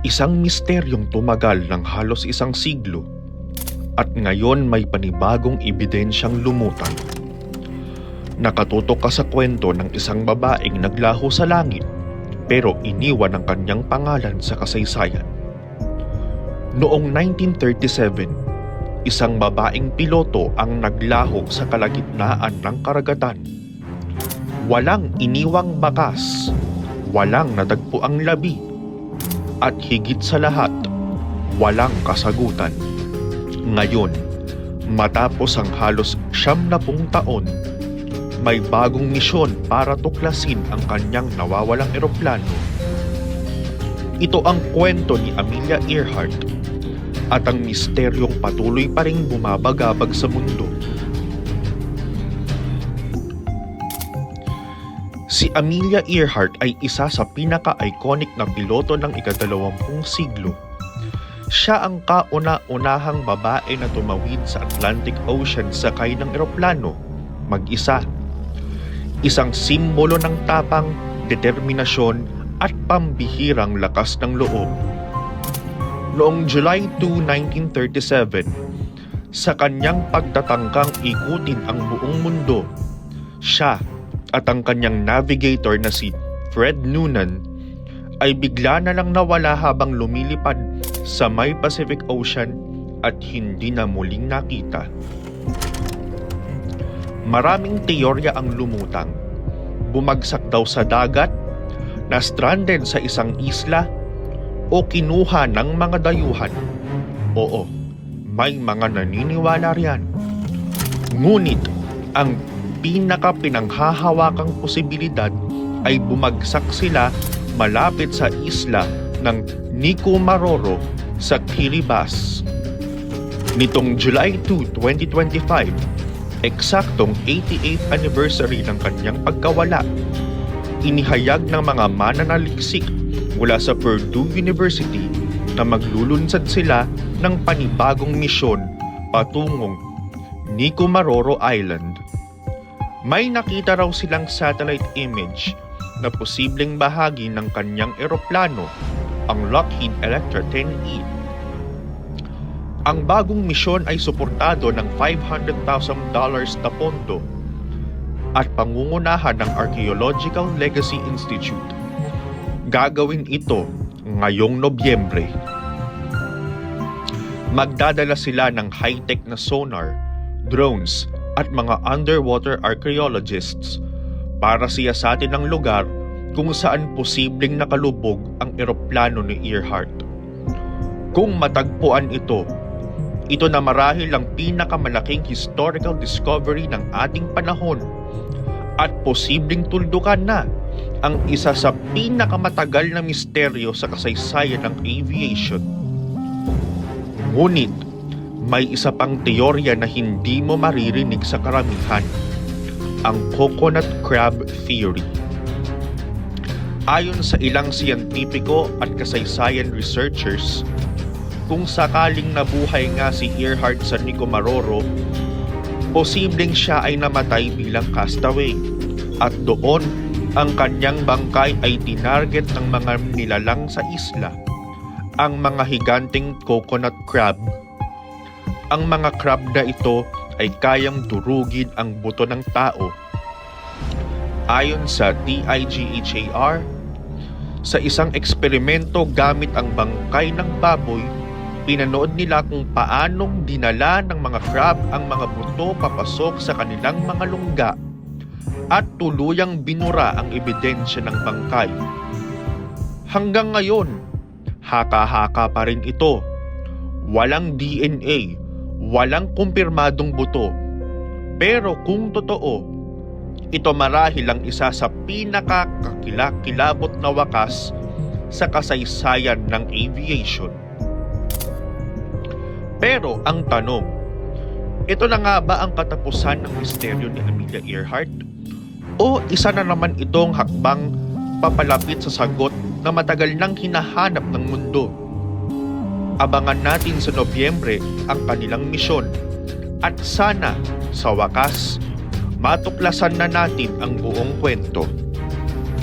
Isang misteryong tumagal ng halos isang siglo at ngayon may panibagong ebidensyang lumutang. Nakatutok ka sa kwento ng isang babaeng naglaho sa langit pero iniwan ang kanyang pangalan sa kasaysayan. Noong 1937, isang babaeng piloto ang naglaho sa kalagitnaan ng karagatan. Walang iniwang bakas, walang natagpo ang labi, at higit sa lahat, walang kasagutan. Ngayon, matapos ang halos siyam na pung taon, may bagong misyon para tuklasin ang kanyang nawawalang eroplano. Ito ang kwento ni Amelia Earhart at ang misteryong patuloy pa ring bumabagabag sa mundo. Si Amelia Earhart ay isa sa pinaka-iconic na piloto ng ikadalawampung siglo. Siya ang kauna-unahang babae na tumawid sa Atlantic Ocean sakay ng eroplano, mag-isa. Isang simbolo ng tapang, determinasyon at pambihirang lakas ng loob. Noong July 2, 1937, sa kanyang pagtatangkang ikutin ang buong mundo, siya at ang kanyang navigator na si Fred Noonan ay bigla na lang nawala habang lumilipad sa may Pacific Ocean at hindi na muling nakita. Maraming teorya ang lumutang. Bumagsak daw sa dagat, na stranded sa isang isla, o kinuha ng mga dayuhan. Oo, may mga naniniwala riyan. Ngunit ang pinaka pinanghahawakang posibilidad ay bumagsak sila malapit sa isla ng Nico Maroro sa Kiribati. Nitong July 2, 2025, eksaktong 88th anniversary ng kanyang pagkawala, inihayag ng mga mananaliksik mula sa Purdue University na maglulunsad sila ng panibagong misyon patungong Nico Maroro Island. May nakita raw silang satellite image na posibleng bahagi ng kanyang eroplano, ang Lockheed Electra 10E. Ang bagong misyon ay suportado ng $500,000 na pondo at pangungunahan ng Archaeological Legacy Institute. Gagawin ito ngayong Nobyembre. Magdadala sila ng high-tech na sonar, drones, at mga underwater archaeologists para siyasatin ang lugar kung saan posibleng nakalubog ang eroplano ni Earhart. Kung matagpuan ito, ito na marahil ang pinakamalaking historical discovery ng ating panahon at posibleng tuldukan na ang isa sa pinakamatagal na misteryo sa kasaysayan ng aviation. Ngunit, may isa pang teorya na hindi mo maririnig sa karamihan, ang coconut crab theory. Ayon sa ilang siyentipiko at kasaysayan researchers, kung sakaling nabuhay nga si Earhart sa Nicomaroro, posibleng siya ay namatay bilang castaway at doon ang kanyang bangkay ay tinarget ng mga nilalang sa isla, ang mga higanting coconut crab. Ang mga crab na ito ay kayang durugin ang buto ng tao. Ayon sa DIGHAR, sa isang eksperimento gamit ang bangkay ng baboy, pinanood nila kung paanong dinala ng mga crab ang mga buto papasok sa kanilang mga lungga at tuluyang binura ang ebidensya ng bangkay. Hanggang ngayon, haka-haka pa rin ito. Walang DNA, walang kumpirmadong buto. Pero kung totoo, ito marahil ang isa sa pinakakakilakilabot na wakas sa kasaysayan ng aviation. Pero ang tanong, ito na nga ba ang katapusan ng misteryo ni Amelia Earhart? O isa na naman itong hakbang papalapit sa sagot na matagal nang hinahanap ng mundo? Abangan natin sa Nobyembre ang kanilang misyon at sana sa wakas matuklasan na natin ang buong kwento.